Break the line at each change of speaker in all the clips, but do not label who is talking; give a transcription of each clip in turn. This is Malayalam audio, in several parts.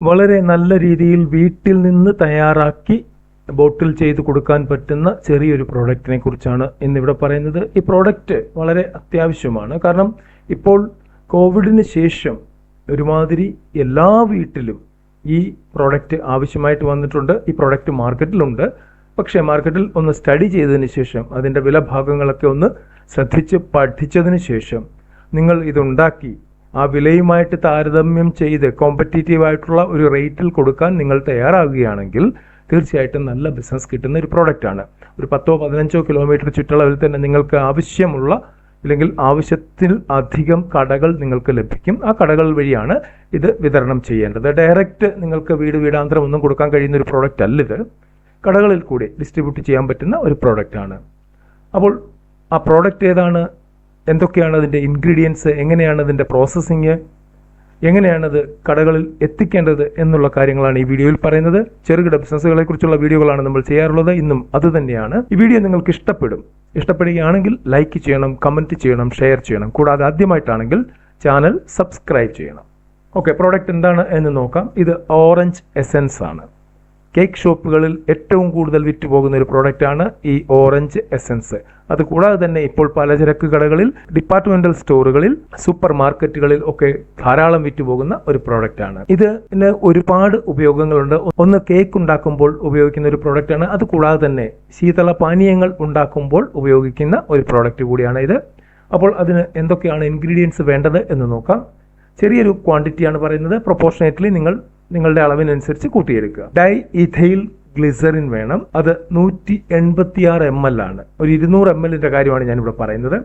വളരെ നല്ല രീതിയിൽ വീട്ടിൽ നിന്ന് തയ്യാറാക്കി ബോട്ടിൽ ചെയ്ത് കൊടുക്കാൻ പറ്റുന്ന ചെറിയൊരു പ്രോഡക്റ്റിനെ കുറിച്ചാണ് ഇന്നിവിടെ പറയുന്നത്. ഈ പ്രോഡക്റ്റ് വളരെ അത്യാവശ്യമാണ്. കാരണം ഇപ്പോൾ കോവിഡിന് ശേഷം ഒരുമാതിരി എല്ലാ വീട്ടിലും ഈ പ്രോഡക്റ്റ് ആവശ്യമായിട്ട് വന്നിട്ടുണ്ട്. ഈ പ്രോഡക്റ്റ് മാർക്കറ്റിലുണ്ട് പക്ഷേ മാർക്കറ്റിൽ ഒന്ന് സ്റ്റഡി ചെയ്തതിന് ശേഷം അതിന്റെ വില ഭാഗങ്ങളൊക്കെ ഒന്ന് ശ്രദ്ധിച്ച് പഠിച്ചതിന് ശേഷം നിങ്ങൾ ഇതുണ്ടാക്കി ആ വിലയുമായിട്ട് താരതമ്യം ചെയ്ത് കോമ്പറ്റീറ്റീവ് ആയിട്ടുള്ള ഒരു റേറ്റിൽ കൊടുക്കാൻ നിങ്ങൾ തയ്യാറാകുകയാണെങ്കിൽ തീർച്ചയായിട്ടും നല്ല ബിസിനസ് കിട്ടുന്ന ഒരു പ്രോഡക്റ്റാണ് ഒരു പത്തോ പതിനഞ്ചോ കിലോമീറ്റർ ചുറ്റളവിൽ തന്നെ നിങ്ങൾക്ക് ആവശ്യമുള്ള അല്ലെങ്കിൽ ആവശ്യത്തിൽ അധികം കടകൾ നിങ്ങൾക്ക് ലഭിക്കും. ആ കടകൾ വഴിയാണ് ഇത് വിതരണം ചെയ്യേണ്ടത്. ഡയറക്റ്റ് നിങ്ങൾക്ക് വീട് വീടാന്തരം ഒന്നും കൊടുക്കാൻ കഴിയുന്ന ഒരു പ്രോഡക്റ്റ് അല്ല ഇത്. കടകളിൽ കൂടി ഡിസ്ട്രിബ്യൂട്ട് ചെയ്യാൻ പറ്റുന്ന ഒരു പ്രോഡക്റ്റാണ് അപ്പോൾ ആ പ്രോഡക്റ്റ് ഏതാണ്? എന്തൊക്കെയാണ് അതിന്റെ ഇൻഗ്രീഡിയൻസ് എങ്ങനെയാണ് അതിന്റെ പ്രോസസ്സിങ് എങ്ങനെയാണത് കടകളിൽ എത്തിക്കേണ്ടത് എന്നുള്ള കാര്യങ്ങളാണ് ഈ വീഡിയോയിൽ പറയുന്നത്. ചെറുകിട ബിസിനസ്സുകളെ കുറിച്ചുള്ള വീഡിയോകളാണ് നമ്മൾ ചെയ്യാറുള്ളത്. ഇന്നും അത് തന്നെയാണ്. ഈ വീഡിയോ നിങ്ങൾക്ക് ഇഷ്ടപ്പെടും. ഇഷ്ടപ്പെടുകയാണെങ്കിൽ ലൈക്ക് ചെയ്യണം കമന്റ് ചെയ്യണം ഷെയർ ചെയ്യണം. കൂടാതെ ആദ്യമായിട്ടാണെങ്കിൽ ചാനൽ സബ്സ്ക്രൈബ് ചെയ്യണം. ഓക്കെ പ്രോഡക്റ്റ് എന്താണ് എന്ന് നോക്കാം. ഇത് ഓറഞ്ച് എസെൻസ് ആണ്. കേക്ക് ഷോപ്പുകളിൽ ഏറ്റവും കൂടുതൽ വിറ്റുപോകുന്ന ഒരു പ്രോഡക്റ്റാണ് ഈ ഓറഞ്ച് എസെൻസ് അതുകൂടാതെ തന്നെ ഇപ്പോൾ പലചരക്ക് കടകളിൽ ഡിപ്പാർട്ട്മെന്റൽ സ്റ്റോറുകളിൽ സൂപ്പർ മാർക്കറ്റുകളിൽ ഒക്കെ ധാരാളം വിറ്റുപോകുന്ന ഒരു പ്രോഡക്റ്റ് പ്രോഡക്റ്റാണ് ഇതിന് ഒരുപാട് ഉപയോഗങ്ങളുണ്ട്. ഒന്ന് കേക്ക് ഉണ്ടാക്കുമ്പോൾ ഉപയോഗിക്കുന്ന ഒരു പ്രോഡക്റ്റ് പ്രോഡക്റ്റാണ് അതുകൂടാതെ തന്നെ ശീതള പാനീയങ്ങൾ ഉണ്ടാക്കുമ്പോൾ ഉപയോഗിക്കുന്ന ഒരു പ്രോഡക്റ്റ് കൂടിയാണ് ഇത്. അപ്പോൾ അതിന് എന്തൊക്കെയാണ് ഇൻഗ്രീഡിയൻസ് വേണ്ടത് എന്ന് നോക്കാം. ചെറിയൊരു ക്വാണ്ടിറ്റിയാണ് പറയുന്നത്. പ്രൊപ്പോർഷനേറ്റ്ലി നിങ്ങൾ നിങ്ങളുടെ അളവിനനുസരിച്ച് കൂട്ടിയെടുക്കുക. ഡൈ ഇഥൈൽ ഗ്ലിസറിൻ വേണം. അത് നൂറ്റി എൺപത്തി ആറ് എം എൽ ആണ്. ഒരു ഇരുന്നൂറ് എം എല്ലിന്റെ കാര്യമാണ് ഞാനിവിടെ പറയുന്നത്.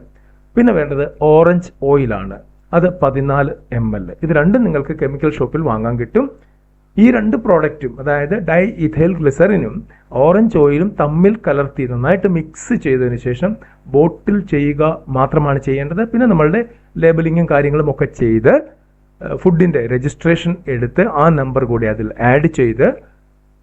പിന്നെ വേണ്ടത് ഓറഞ്ച് ഓയിൽ ആണ്. അത് പതിനാല് എം എൽ ഇത് രണ്ടും നിങ്ങൾക്ക് കെമിക്കൽ ഷോപ്പിൽ വാങ്ങാൻ കിട്ടും. ഈ രണ്ട് പ്രോഡക്റ്റും അതായത് ഡൈ ഇഥൈൽ ഗ്ലിസറിനും ഓറഞ്ച് ഓയിലും തമ്മിൽ കലർത്തി നന്നായിട്ട് മിക്സ് ചെയ്തതിന് ശേഷം ബോട്ടിൽ ചെയ്യുക മാത്രമാണ് ചെയ്യേണ്ടത്. പിന്നെ നമ്മളുടെ ലേബലിങ്ങും കാര്യങ്ങളും ഒക്കെ ചെയ്ത് ഫുഡിന്റെ രജിസ്ട്രേഷൻ എടുത്ത് ആ നമ്പർ കൂടി അതിൽ ആഡ് ചെയ്ത്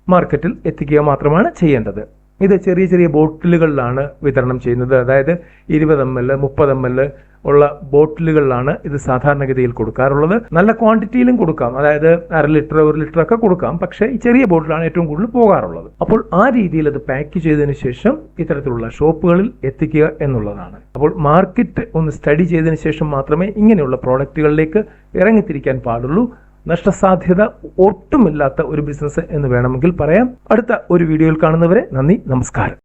മാർക്കറ്റിൽ എത്തിക്കുക മാത്രമാണ് ചെയ്യേണ്ടത്. ഇത് ചെറിയ ചെറിയ ബോട്ടിലുകളിലാണ് വിതരണം ചെയ്യുന്നത്. അതായത് ഇരുപത് എം എൽ മുപ്പത് എം എൽ ഉള്ള ബോട്ടിലുകളിലാണ് ഇത് സാധാരണഗതിയിൽ കൊടുക്കാറുള്ളത്. നല്ല ക്വാണ്ടിറ്റിയിലും കൊടുക്കാം. അതായത് അര ലിറ്റർ ഒരു ലിറ്റർ ഒക്കെ കൊടുക്കാം. പക്ഷേ ഈ ചെറിയ ബോട്ടിലാണ് ഏറ്റവും കൂടുതൽ പോകാറുള്ളത്. അപ്പോൾ ആ രീതിയിൽ അത് പാക്ക് ചെയ്തതിന് ശേഷം ഇത്തരത്തിലുള്ള ഷോപ്പുകളിൽ എത്തിക്കുക എന്നുള്ളതാണ്. അപ്പോൾ മാർക്കറ്റ് ഒന്ന് സ്റ്റഡി ചെയ്തതിന് ശേഷം മാത്രമേ ഇങ്ങനെയുള്ള പ്രോഡക്റ്റുകളിലേക്ക് ഇറങ്ങിത്തിരിക്കാൻ പാടുള്ളൂ. നഷ്ടസാധ്യത ഒട്ടുമില്ലാത്ത ഒരു ബിസിനസ് എന്ന് വേണമെങ്കിൽ പറയാം. അടുത്ത ഒരു വീഡിയോയിൽ കാണുന്നവരെ നന്ദി നമസ്കാരം.